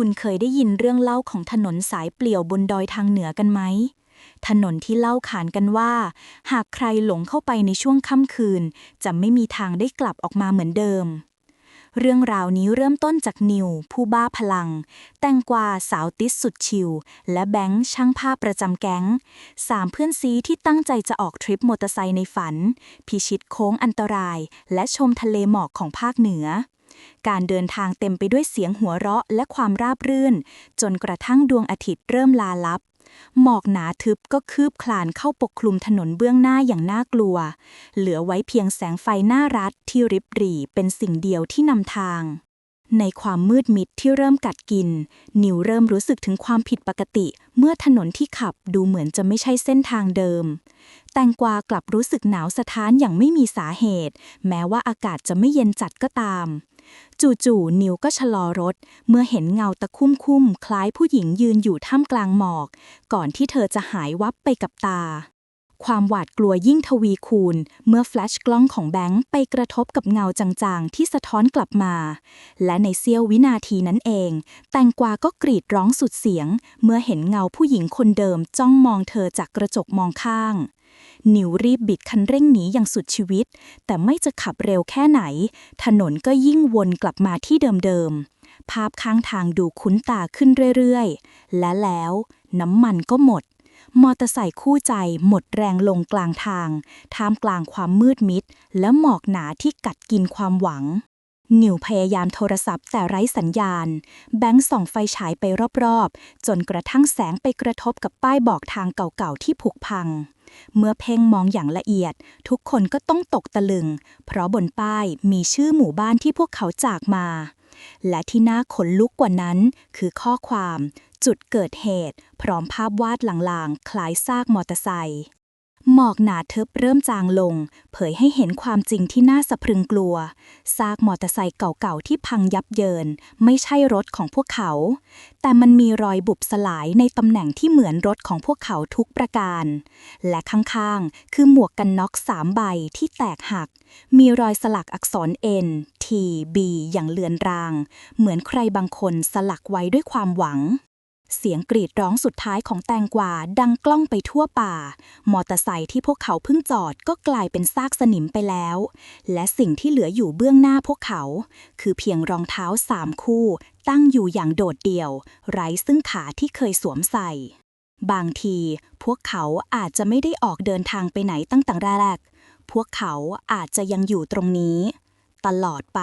คุณเคยได้ยินเรื่องเล่าของถนนสายเปลี่ยวบนดอยทางเหนือกันไหม ถนนที่เล่าขานกันว่า หากใครหลงเข้าไปในช่วงค่ำคืน จะไม่มีทางได้กลับออกมาเหมือนเดิม เรื่องราวนี้เริ่มต้นจากนิว ผู้บ้าพลัง แตงกวาสาวติสสุดชิลและแบงค์ช่างภาพประจำแก๊งสามเพื่อนซีที่ตั้งใจจะออกทริปมอเตอร์ไซค์ในฝัน พิชิตโค้งอันตราย และชมทะเลหมอกของภาคเหนือ การเดินทางเต็มไปด้วยเสียงหัวเราะและความราบรื่น จนกระทั่งดวงอาทิตย์เริ่มลาลับ หมอกหนาทึบก็คืบคลานเข้าปกคลุมถนนเบื้องหน้าอย่างน่ากลัว เหลือไว้เพียงแสงไฟหน้ารัดที่ริบหรี่เป็นสิ่งเดียวที่นำทางในความมืดมิดที่เริ่มกัดกิน นิวเริ่มรู้สึกถึงความผิดปกติ เมื่อถนนที่ขับดูเหมือนจะไม่ใช่เส้นทางเดิม แตงกวากลับรู้สึกหนาวสะท้านอย่างไม่มีสาเหตุ แม้ว่าอากาศจะไม่เย็นจัดก็ตาม จู่ๆนิวก็ชะลอรถ เมื่อเห็นเงาตะคุ่มคุ่มคล้ายผู้หญิงยืนอยู่ท่ามกลางหมอก ก่อนที่เธอจะหายวับไปกับตา ความหวาดกลัวยิ่งทวีคูณ เมื่อแฟลชกล้องของแบงค์ไปกระทบกับเงาจางๆ ที่สะท้อนกลับมา และในเสี้ยววินาทีนั้นเอง แตงกวาก็กรีดร้องสุดเสียง เมื่อเห็นเงาผู้หญิงคนเดิมจ้องมองเธอจากกระจกมองข้างนิวรีบบิดคันเร่งหนีอย่างสุดชีวิต แต่ไม่จะขับเร็วแค่ไหน ถนนก็ยิ่งวนกลับมาที่เดิมๆภาพข้างทางดูคุ้นตาขึ้นเรื่อยๆ และแล้วน้ำมันก็หมด มอเตอร์ไซค์คู่ใจหมดแรงลงกลางทาง ท่ามกลางความมืดมิด และหมอกหนาที่กัดกินความหวังนิวพยายามโทรศัพท์แต่ไร้สัญญาณ แบงค์ส่องไฟฉายไปรอบๆ จนกระทั่งแสงไปกระทบกับป้ายบอกทางเก่าๆ ที่ผุพัง เมื่อเพ่งมองอย่างละเอียด ทุกคนก็ต้องตกตะลึง เพราะบนป้ายมีชื่อหมู่บ้านที่พวกเขาจากมา และที่น่าขนลุกกว่านั้นคือข้อความ จุดเกิดเหตุ พร้อมภาพวาดลางๆ คล้ายซากมอเตอร์ไซค์หมอกหนาทึบเริ่มจางลง เผยให้เห็นความจริงที่น่าสะพรึงกลัว ซากมอเตอร์ไซค์เก่าๆ ที่พังยับเยิน ไม่ใช่รถของพวกเขา แต่มันมีรอยบุบสลายในตำแหน่งที่เหมือนรถของพวกเขาทุกประการ และข้างๆ คือหมวกกันน็อกสามใบที่แตกหัก มีรอยสลักอักษร N T B อย่างเลือนราง เหมือนใครบางคนสลักไว้ด้วยความหวัง เสียงกรีดร้องสุดท้ายของแตงกวาดังกล้องไปทั่วป่า มอเตอร์ไซค์ที่พวกเขาเพิ่งจอดก็กลายเป็นซากสนิมไปแล้ว และสิ่งที่เหลืออยู่เบื้องหน้าพวกเขา คือเพียงรองเท้าสามคู่ ตั้งอยู่อย่างโดดเดี่ยว ไร้ซึ่งขาที่เคยสวมใส่ บางที พวกเขาอาจจะไม่ได้ออกเดินทางไปไหนตั้งแต่แรก พวกเขาอาจจะยังอยู่ตรงนี้ ตลอดไป